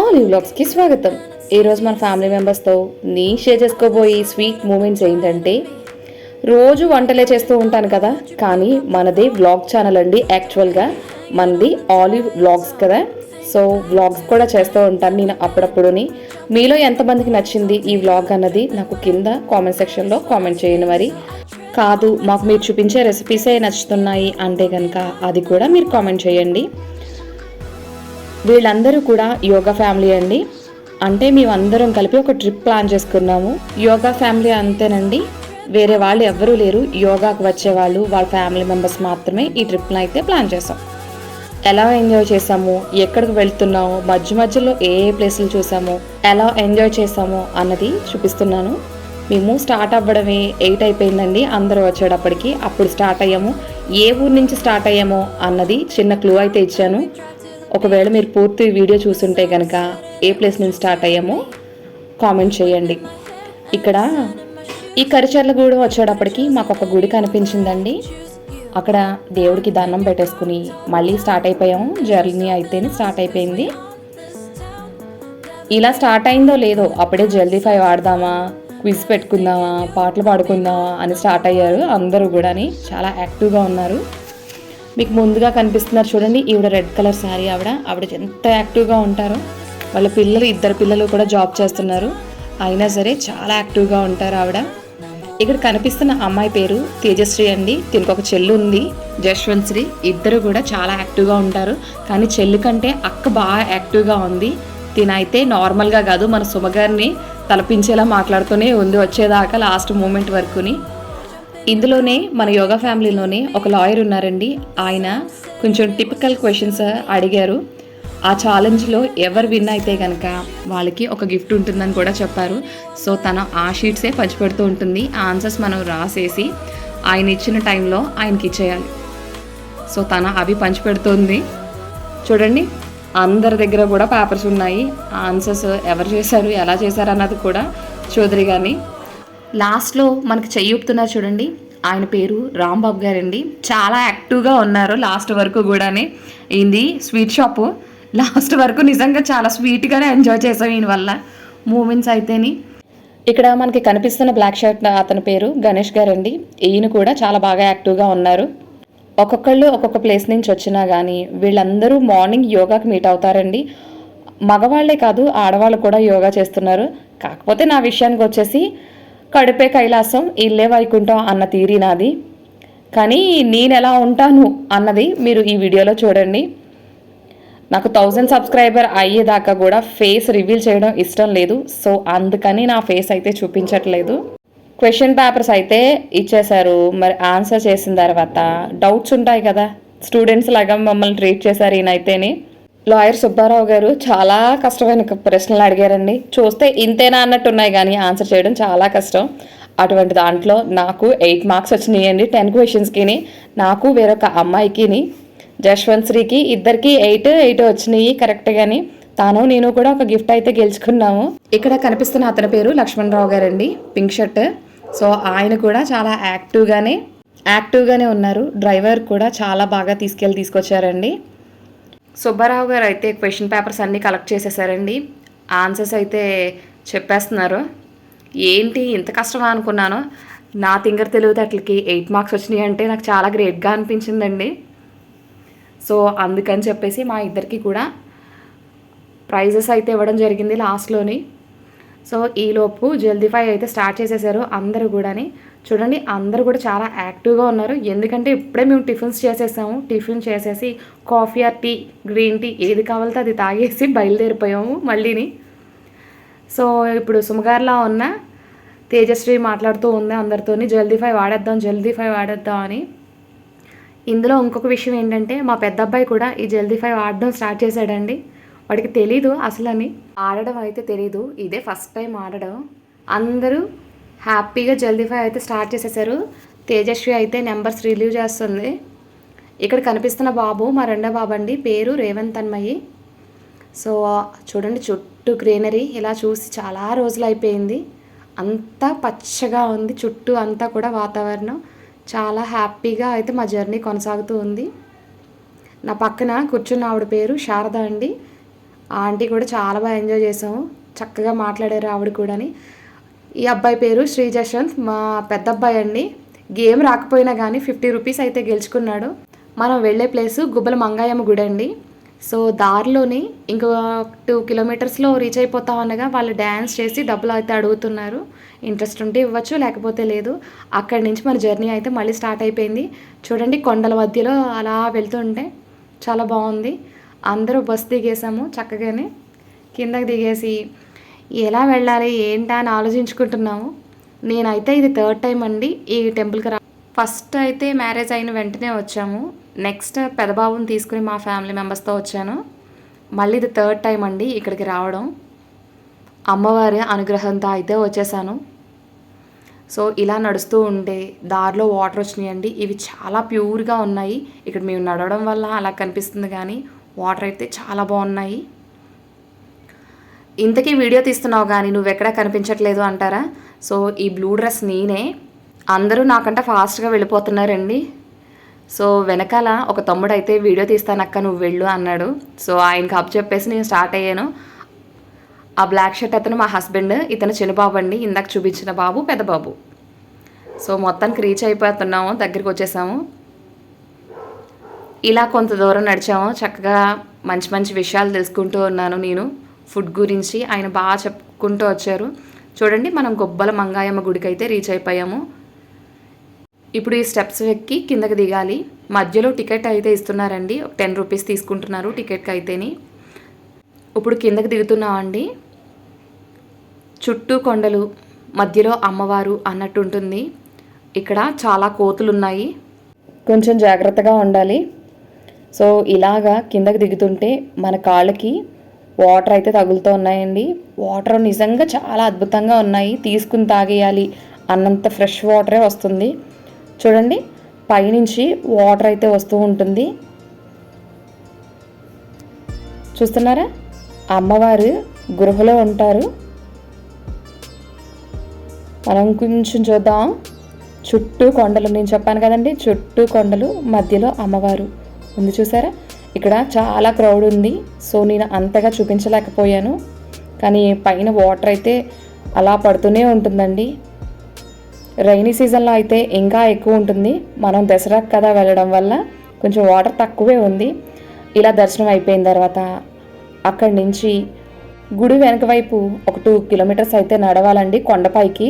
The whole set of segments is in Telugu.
ఆల్ ఈ వ్లాగ్స్కి స్వాగతం ఈరోజు మన ఫ్యామిలీ మెంబర్స్తో నేను షేర్ చేసుకోబోయే స్వీట్ మూమెంట్స్ ఏంటంటే రోజు వంటలే చేస్తూ ఉంటాను కదా కానీ మనది వ్లాగ్ ఛానల్ అండి. యాక్చువల్గా మనది ఆలివ్ వ్లాగ్స్ కదా. సో వ్లాగ్స్ కూడా చేస్తూ ఉంటాను నేను అప్పుడప్పుడుని. మీలో ఎంతమందికి నచ్చింది ఈ వ్లాగ్ అన్నది నాకు కింద కామెంట్ సెక్షన్లో కామెంట్ చేయండి మరి. కాదు మాకు మీరు చూపించే రెసిపీసే నచ్చుతున్నాయి అంటే కనుక అది కూడా మీరు కామెంట్ చేయండి. వీళ్ళందరూ కూడా యోగా ఫ్యామిలీ అండి. అంటే మేమందరం కలిపి ఒక ట్రిప్ ప్లాన్ చేసుకున్నాము. యోగా ఫ్యామిలీ అంతేనండి. వేరే వాళ్ళు ఎవ్వరూ లేరు. యోగాకు వచ్చే వాళ్ళు వాళ్ళ ఫ్యామిలీ మెంబర్స్ మాత్రమే ఈ ట్రిప్ని అయితే ప్లాన్ చేసాం. ఎలా ఎంజాయ్ చేసాము? ఎక్కడికి వెళ్తున్నాము? మధ్య మధ్యలో ఏ ఏ ప్లేసులు చూసాము? ఎలా ఎంజాయ్ చేసాము అన్నది చూపిస్తున్నాను. మేము స్టార్ట్ అవ్వడమే ఎయిట్ అయిపోయిందండి. అందరూ వచ్చేటప్పటికి అప్పుడు స్టార్ట్ అయ్యాము. ఏ ఊరు నుంచి స్టార్ట్ అయ్యామో అన్నది చిన్న క్లూ అయితే ఇచ్చాను. ఒకవేళ మీరు పూర్తి వీడియో చూసుంటే కనుక ఏ ప్లేస్ నుంచి స్టార్ట్ అయ్యామో కామెంట్ చేయండి. ఇక్కడ ఈ కరిచర్లగూడ వచ్చేటప్పటికి మాకు ఒక గుడి కనిపించిందండి. అక్కడ దేవుడికి దండం పెట్టేసుకుని మళ్ళీ స్టార్ట్ అయిపోయాము. జర్నీ అయితేనే స్టార్ట్ అయిపోయింది. ఇలా స్టార్ట్ అయిందో లేదో అప్పుడే జల్దీ ఫైవ్ ఆడదామా క్విజ్ పెట్టుకుందామా పాటలు పాడుకుందామా అని స్టార్ట్ అయ్యారు అందరూ కూడాని. చాలా యాక్టివ్గా ఉన్నారు. మీకు ముందుగా కనిపిస్తున్నారు చూడండి ఈవిడ రెడ్ కలర్ శారీ ఆవిడ. ఆవిడ ఎంత యాక్టివ్గా ఉంటారో. వాళ్ళ పిల్లలు ఇద్దరు పిల్లలు కూడా జాబ్ చేస్తున్నారు. అయినా సరే చాలా యాక్టివ్గా ఉంటారు ఆవిడ. ఇక్కడ కనిపిస్తున్న అమ్మాయి పేరు తేజశ్రీ అండి. దీనికి ఒక చెల్లు ఉంది జశ్వంత్ శ్రీ ఇద్దరు కూడా చాలా యాక్టివ్గా ఉంటారు. కానీ చెల్లు కంటే అక్క బాగా యాక్టివ్గా ఉంది. తినైతే నార్మల్గా కాదు. మన సుమగారిని తలపించేలా మాట్లాడుతూనే ఉంది వచ్చేదాకా లాస్ట్ మూమెంట్ వరకుని. ఇందులోనే మన యోగా ఫ్యామిలీలోనే ఒక లాయర్ ఉన్నారండి. ఆయన కొంచెం టిపికల్ క్వశ్చన్స్ అడిగారు. ఆ ఛాలెంజ్లో ఎవరు విన్ అయితే కనుక వాళ్ళకి ఒక గిఫ్ట్ ఉంటుందని కూడా చెప్పారు. సో తన ఆ షీట్సే పంచిపెడుతూ ఉంటుంది. ఆ ఆన్సర్స్ మనం రాసేసి ఆయన ఇచ్చిన టైంలో ఆయనకి ఇచ్చేయాలి. సో తన అవి పంచిపెడుతుంది. చూడండి అందరి దగ్గర కూడా పేపర్స్ ఉన్నాయి. ఆన్సర్స్ ఎవరు చేశారు ఎలా చేశారు అన్నది కూడా చౌదరి కానీ లాస్ట్లో మనకు చెయ్యిప్తున్నారు చూడండి. ఆయన పేరు రాంబాబు గారండి. చాలా యాక్టివ్గా ఉన్నారు లాస్ట్ వరకు కూడానే. ఇది స్వీట్ షాపు? లాస్ట్ వరకు నిజంగా చాలా స్వీట్గానే ఎంజాయ్ చేసాం ఈయన వల్ల. మూమెంట్స్ అయితేని. ఇక్కడ మనకి కనిపిస్తున్న బ్లాక్ షర్ట్ అతని పేరు గణేష్ గారండి. ఈయన కూడా చాలా బాగా యాక్టివ్గా ఉన్నారు. ఒక్కొక్కళ్ళు ఒక్కొక్క ప్లేస్ నుంచి వచ్చినా కానీ వీళ్ళందరూ మార్నింగ్ యోగాకి మీట్ అవుతారండి. మగవాళ్ళే కాదు ఆడవాళ్ళు కూడా యోగా చేస్తున్నారు. కాకపోతే నా విషయానికి వచ్చేసి కడుపే కైలాసం ఇల్లే వైకుంఠం అన్న తీరి నాది. కానీ నేను ఎలా ఉంటాను అన్నది మీరు ఈ వీడియోలో చూడండి. నాకు థౌజండ్ సబ్స్క్రైబర్ అయ్యేదాకా కూడా ఫేస్ రివీల్ చేయడం ఇష్టం లేదు. సో అందుకని నా ఫేస్ అయితే చూపించట్లేదు. క్వశ్చన్ పేపర్స్ అయితే ఇచ్చేశారు. మరి ఆన్సర్ చేసిన తర్వాత డౌట్స్ ఉంటాయి కదా. స్టూడెంట్స్ లాగా మమ్మల్ని ట్రీట్ చేశారు ఈయనైతేనే. లాయర్ సుబ్బారావు గారు చాలా కష్టమైన ప్రశ్నలు అడిగారండి. చూస్తే ఇంతేనా అన్నట్టు ఉన్నాయి కానీ ఆన్సర్ చేయడం చాలా కష్టం. అటువంటి దాంట్లో నాకు ఎయిట్ మార్క్స్ వచ్చినాయండి. టెన్ క్వశ్చన్స్కి నాకు వేరొక అమ్మాయికిని జశ్వంత్ శ్రీకి ఇద్దరికి ఎయిట్ ఎయిట్ వచ్చినాయి కరెక్ట్గాని తాను నేను కూడా ఒక గిఫ్ట్ అయితే గెలుచుకున్నాము. ఇక్కడ కనిపిస్తున్న అతని పేరు లక్ష్మణరావు గారండి. Pink shirt. సో ఆయన కూడా చాలా యాక్టివ్గానే యాక్టివ్గానే ఉన్నారు. డ్రైవర్ కూడా చాలా బాగా తీసుకెళ్ళి తీసుకొచ్చారండి. సుబ్బారావు గారు అయితే క్వశ్చన్ పేపర్స్ అన్నీ కలెక్ట్ చేసేసారండి. ఆన్సర్స్ అయితే చెప్పేస్తున్నారు. ఏంటి ఇంత కష్టమా అనుకున్నాను. నా తింగర్ తెలివితేటలకి ఎయిట్ మార్క్స్ వచ్చినాయి అంటే నాకు చాలా గ్రేట్గా అనిపించిందండి. సో అందుకని చెప్పేసి మా ఇద్దరికి కూడా ప్రైజెస్ అయితే ఇవ్వడం జరిగింది లాస్ట్లోని. సో ఈలోపు జల్దీ ఫై అయితే స్టార్ట్ చేసేసారు అందరూ కూడాని. చూడండి అందరూ కూడా చాలా యాక్టివ్గా ఉన్నారు. ఎందుకంటే ఇప్పుడే మేము టిఫిన్స్ చేసేసాము. టిఫిన్ చేసేసి coffee or tea green tea ఏది కావాలితే అది తాగేసి బయలుదేరిపోయాము మళ్ళీని. సో ఇప్పుడు సుమగారిలా ఉన్న తేజశ్రీ మాట్లాడుతూ ఉంది అందరితోని జల్దీ ఫైవ్ వాడేద్దాం జల్దీ ఫైవ్ వాడేద్దాం అని. ఇందులో ఇంకొక విషయం ఏంటంటే మా పెద్ద అబ్బాయి కూడా ఈ జల్దీ ఫైవ్ ఆడడం స్టార్ట్ చేశాడండి. వాడికి తెలీదు అసలని. ఆడడం అయితే తెలీదు. ఇదే ఫస్ట్ టైం ఆడడం. అందరూ హ్యాపీగా జల్దీ ఫైవ్ అయితే స్టార్ట్ చేసేసారు. తేజస్వి అయితే నెంబర్స్ రిలీవ్ చేస్తుంది. ఇక్కడ కనిపిస్తున్న బాబు మా రెండో బాబు అండి. పేరు రేవంత్ అన్మయ్యి సో చూడండి చుట్టూ గ్రీనరీ. ఇలా చూసి చాలా రోజులు అయిపోయింది. అంతా పచ్చగా ఉంది. చుట్టూ అంతా కూడా వాతావరణం. చాలా హ్యాపీగా అయితే మా జర్నీ కొనసాగుతూ ఉంది. నా పక్కన కూర్చున్న ఆవిడ పేరు శారద అండి. ఆ ఆంటీ కూడా చాలా బాగా ఎంజాయ్ చేసాము. చక్కగా మాట్లాడారు ఆవిడ కూడాని. ఈ అబ్బాయి పేరు శ్రీ జశ్వంత్ మా పెద్ద అబ్బాయి అండి. గేమ్ రాకపోయినా కానీ ఫిఫ్టీ రూపీస్ అయితే గెలుచుకున్నాడు. మనం వెళ్ళే ప్లేస్ గుబ్బల మంగాయమ్మ గుడి అండి. సో దారిలోని ఇంకో టూ కిలోమీటర్స్లో రీచ్ అయిపోతాం అనగా వాళ్ళు డ్యాన్స్ చేసి డబ్బులు అయితే అడుగుతున్నారు. ఇంట్రెస్ట్ ఉంటే ఇవ్వచ్చు లేకపోతే లేదు. అక్కడి నుంచి మన జర్నీ అయితే మళ్ళీ స్టార్ట్ అయిపోయింది. చూడండి కొండల మధ్యలో అలా వెళ్తుంటే చాలా బాగుంది. అందరూ బస్ దిగేసాము చక్కగానే. కిందకి దిగేసి ఎలా వెళ్ళాలి ఏంటా అని ఆలోచించుకుంటున్నాము. నేనైతే ఇది థర్డ్ టైం అండి ఈ టెంపుల్కి రా ఫస్ట్ అయితే మ్యారేజ్ అయిన వెంటనే వచ్చాము. నెక్స్ట్ పెదబాబుని తీసుకుని మా ఫ్యామిలీ మెంబర్స్తో వచ్చాను. మళ్ళీ ఇది థర్డ్ టైం అండి ఇక్కడికి రావడం. అమ్మవారి అనుగ్రహంతో అయితే వచ్చేసాను. సో ఇలా నడుస్తూ ఉంటే దారిలో వాటర్ వచ్చినాయండి. ఇవి చాలా ప్యూర్గా ఉన్నాయి. ఇక్కడ మేము నడవడం వల్ల అలా కనిపిస్తుంది కానీ వాటర్ అయితే చాలా బాగున్నాయి. ఇంతకీ వీడియో తీస్తున్నావు కానీ నువ్వెక్కడా కనిపించట్లేదు అంటారా? సో ఈ బ్లూ డ్రెస్ నేనే. అందరూ నాకంటే ఫాస్ట్గా వెళ్ళిపోతున్నారండి. సో వెనకాల ఒక తమ్ముడు అయితే వీడియో తీస్తానక్క నువ్వు వెళ్ళు అన్నాడు. సో ఆయనకి అప్ చెప్పేసి నేను స్టార్ట్ అయ్యాను. ఆ బ్లాక్ షర్ట్ అతను మా హస్బెండ్ ఇతను చిన్నబాబు అండి ఇందాక చూపించిన బాబు పెద్ద బాబు. సో మొత్తానికి రీచ్ అయిపోతున్నాము దగ్గరికి వచ్చేసాము. ఇలా కొంత దూరం నడిచాము. చక్కగా మంచి మంచి విషయాలు తెలుసుకుంటూ ఉన్నాను నేను. ఫుడ్ గురించి ఆయన బాగా చెప్పుకుంటూ వచ్చారు. చూడండి మనం గొబ్బల మంగాయమ్మ గుడికి అయితే రీచ్ అయిపోయాము. ఇప్పుడు ఈ స్టెప్స్ ఎక్కి కిందకి దిగాలి. మధ్యలో టికెట్ అయితే ఇస్తున్నారండి. టెన్ రూపీస్ తీసుకుంటున్నారు టికెట్కి అయితేని. ఇప్పుడు కిందకి దిగుతున్నామండి చుట్టూ కొండలు మధ్యలో అమ్మవారు అన్నట్టు ఉంటుంది. ఇక్కడ చాలా కోతులు ఉన్నాయి కొంచెం జాగ్రత్తగా ఉండాలి. సో ఇలాగా కిందకి దిగుతుంటే మన కాళ్ళకి వాటర్ అయితే తగులుతూ ఉన్నాయండి. వాటర్ నిజంగా చాలా అద్భుతంగా ఉన్నాయి. తీసుకుని తాగేయాలి అన్నంత ఫ్రెష్ వాటరే వస్తుంది. చూడండి పైనుంచి వాటర్ అయితే వస్తూ ఉంటుంది. చూస్తున్నారా? అమ్మవారు గృహలో ఉంటారు. మనం కొంచెం చూద్దాం. చుట్టూ కొండలు నేను చెప్పాను కదండి చుట్టూ కొండలు మధ్యలో అమ్మవారు. ఉంది చూసారా? ఇక్కడ చాలా క్రౌడ్ ఉంది. సో నేను అంతగా చూపించలేకపోయాను. కానీ పైన వాటర్ అయితే అలా పడుతూనే ఉంటుందండి. రైనీ సీజన్లో అయితే ఇంకా ఎక్కువ ఉంటుంది. మనం దసరాకు కదా వెళ్ళడం వల్ల కొంచెం వాటర్ తక్కువే ఉంది. ఇలా దర్శనం అయిపోయిన తర్వాత అక్కడి నుంచి గుడి వెనక వైపు ఒక టూ కిలోమీటర్స్ అయితే నడవాలండి కొండపైకి.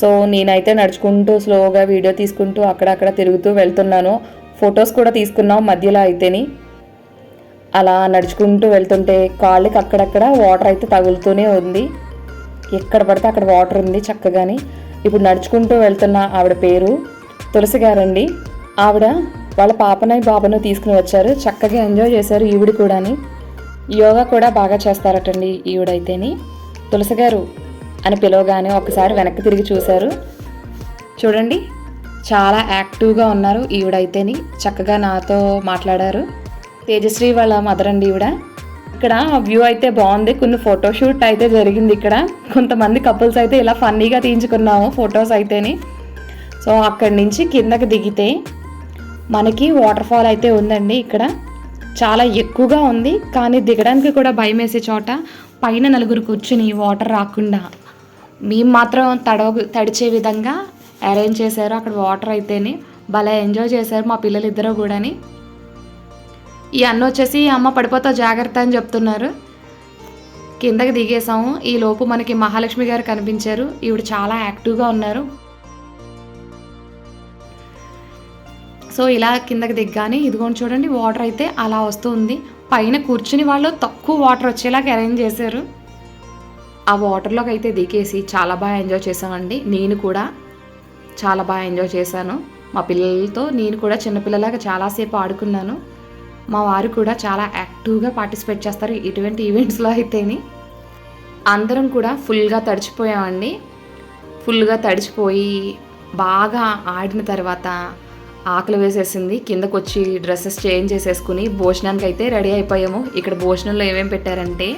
సో నేనైతే నడుచుకుంటూ స్లోగా వీడియో తీసుకుంటూ అక్కడక్కడ తిరుగుతూ వెళ్తున్నాను. ఫొటోస్ కూడా తీసుకున్నాం మధ్యలో అయితేని. అలా నడుచుకుంటూ వెళ్తుంటే కాళ్ళకి అక్కడక్కడ వాటర్ అయితే తగులుతూనే ఉంది. ఎక్కడ పడితే అక్కడ వాటర్ ఉంది చక్కగాని. ఇప్పుడు నడుచుకుంటూ వెళ్తున్న ఆవిడ పేరు తులసి గారండి. ఆవిడ వాళ్ళ పాపనై బాబను తీసుకుని వచ్చారు. చక్కగా ఎంజాయ్ చేశారు ఈవిడ కూడాని. యోగా కూడా బాగా చేస్తారటండి ఈవిడైతేని. తులసి గారు అని పిలవగానే ఒకసారి వెనక్కి తిరిగి చూశారు. చూడండి. చాలా యాక్టివ్గా ఉన్నారు. ఈవిడైతేని చక్కగా నాతో మాట్లాడారు. తేజశ్రీ వాళ్ళ మదర్ అండి ఈవిడ. ఇక్కడ వ్యూ అయితే బాగుంది. కొన్ని ఫోటోషూట్ అయితే జరిగింది ఇక్కడ. కొంతమంది కపుల్స్ అయితే ఇలా ఫన్నీగా తీయించుకున్నాము ఫొటోస్ అయితేని. సో అక్కడి నుంచి కిందకి దిగితే మనకి వాటర్ ఫాల్ అయితే ఉందండి ఇక్కడ. చాలా ఎక్కువగా ఉంది. కానీ దిగడానికి కూడా భయం వేసే చోట పైన నలుగురు కూర్చుని వాటర్ రాకుండా మేము మాత్రం తడవ తడిచే విధంగా అరేంజ్ చేశారు. అక్కడ వాటర్ అయితేనే భలే ఎంజాయ్ చేశారు మా పిల్లలిద్దరూ కూడాని. ఈ అన్న వచ్చేసి అమ్మ పడిపోతా జాగ్రత్త అని చెప్తున్నారు. కిందకి దిగేసాము ఈ లోపు మనకి మహాలక్ష్మి గారు కనిపించారు. ఈవిడ చాలా యాక్టివ్గా ఉన్నారు. సో ఇలా కిందకి దిగ్గానే ఇదిగోండి చూడండి వాటర్ అయితే అలా వస్తుంది. పైన కూర్చుని వాళ్ళు తక్కువ వాటర్ వచ్చేలాగా అరేంజ్ చేశారు. ఆ వాటర్లోకి అయితే దిగేసి చాలా బాగా ఎంజాయ్ చేసామండి నేను కూడా చాలా బాగా ఎంజాయ్ చేశాను. మా పిల్లలతో నేను కూడా చిన్నపిల్లలాగా చాలాసేపు ఆడుకున్నాను. మా వారు కూడా చాలా యాక్టివ్గా పార్టిసిపేట్ చేస్తారు ఇటువంటి ఈవెంట్స్లో అయితేని. అందరం కూడా ఫుల్గా తడిచిపోయామండి. ఫుల్గా తడిచిపోయి బాగా ఆడిన తర్వాత ఆకలి వేసేసింది. కిందకు వచ్చి డ్రెస్సెస్ చేంజ్ చేసేసుకుని భోజనానికి అయితే రెడీ అయిపోయాము. ఇక్కడ భోజనంలో ఏమేమి పెట్టారంటే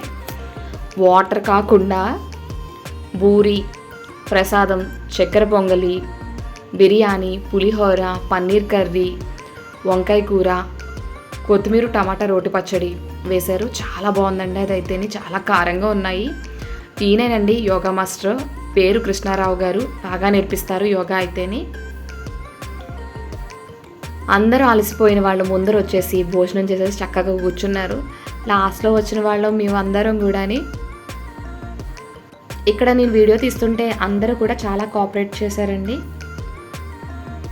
వాటర్ కాకుండా బూరి ప్రసాదం చక్కెర పొంగలి బిర్యానీ పులిహోర పన్నీర్ కర్రీ వంకాయ కూర కొత్తిమీర టమాటా రోటి పచ్చడి వేశారు. చాలా బాగుందండి అది చాలా కారంగా ఉన్నాయి. ఈయనేనండి యోగా మాస్టర్. పేరు కృష్ణారావు గారు. బాగా నేర్పిస్తారు యోగా అయితేని. అందరూ అలసిపోయిన వాళ్ళు ముందర వచ్చేసి భోజనం చేసేసి చక్కగా కూర్చున్నారు. లాస్ట్లో వచ్చిన వాళ్ళు మేమందరం కూడాని. ఇక్కడ నేను వీడియో తీస్తుంటే అందరూ కూడా చాలా కోఆపరేట్ చేశారండి.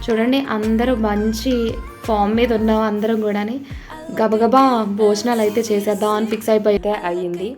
చూడండి అందరూ మంచి ఫామ్ మీద ఉన్నాం అందరం కూడాని గబగబా భోజనాలు అయితే చేసేద్దాం అని ఫిక్స్ అయిపోయితే అయ్యింది.